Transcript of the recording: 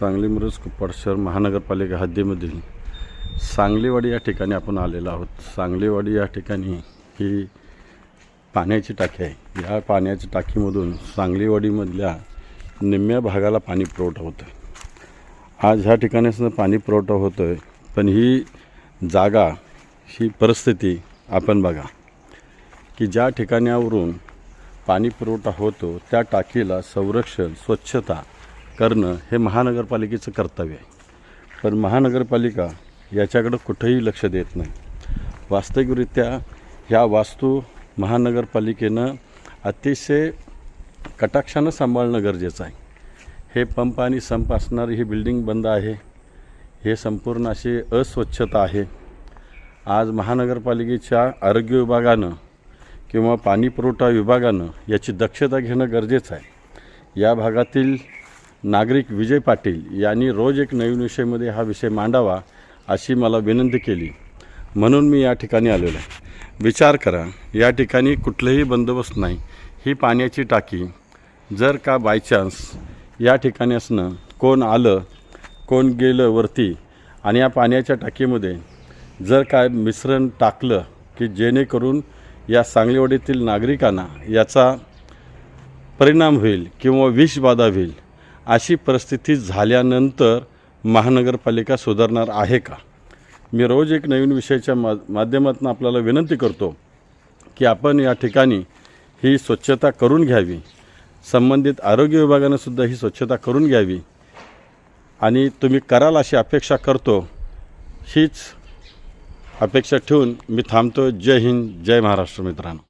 सांगली मिरज कुप्पाड शहर महानगरपालिका हद्दीमधील सांगलीवाडी या ठिकाणी आपण आलेलो आहोत. सांगलीवाडी या ठिकाणी ही पाण्याची टाकी आहे. या पाण्याच्या टाकीमधून सांगलीवाडीमधल्या निम्म्या भागाला पाणी पुरवठा होतं आज ह्या ठिकाणीच पाणी पुरवठा होतो आहे पण ही जागा ही परिस्थिती आपण बघा की ज्या ठिकाणावरून पाणी पुरवठा होतो त्या टाकीला संरक्षण स्वच्छता करणं हे महानगरपालिकेचं कर्तव्य आहे. पण महानगरपालिका याच्याकडं कुठंही लक्ष देत नाही. वास्तविकरित्या ह्या वास्तू महानगरपालिकेनं अतिशय कटाक्षानं सांभाळणं गरजेचं आहे. हे पंप आणि संप असणारी ही बिल्डिंग बंद आहे. हे संपूर्ण अशी अस्वच्छता आहे. आज महानगरपालिकेच्या आरोग्य विभागानं किंवा पाणी पुरवठा विभागानं याची दक्षता घेणं गरजेचं आहे. या भागातील नागरिक विजय पाटील यांनी रोज एक नवीन विषयमध्ये हा विषय मांडावा अशी मला विनंती केली. म्हणून मी या ठिकाणी आलेलो आहे. विचार करा या ठिकाणी कुठलंही बंदोबस्त नाही. ही पाण्याची टाकी जर का बायचान्स या ठिकाणी असणं कोण आलं कोण गेलं वरती आणि या पाण्याच्या टाकीमध्ये जर काय मिश्रण टाकलं की जेणेकरून या सांगलीवाडीतील नागरिकांना याचा परिणाम होईल किंवा विषबाधा होईल अशी परिस्थिती झाल्यानंतर महानगरपालिका सुधारणार आहे का? मी रोज एक नवीन विषयाच्या मा माध्यमातून आपल्याला विनंती करतो की आपण या ठिकाणी ही स्वच्छता करून घ्यावी. संबंधित आरोग्य विभागानं सुद्धा ही स्वच्छता करून घ्यावी. आणि तुम्ही कराल अशी अपेक्षा करतो हीच अपेक्षा ठेवून मी थांबतो. जय हिंद जय महाराष्ट्र मित्रांनो.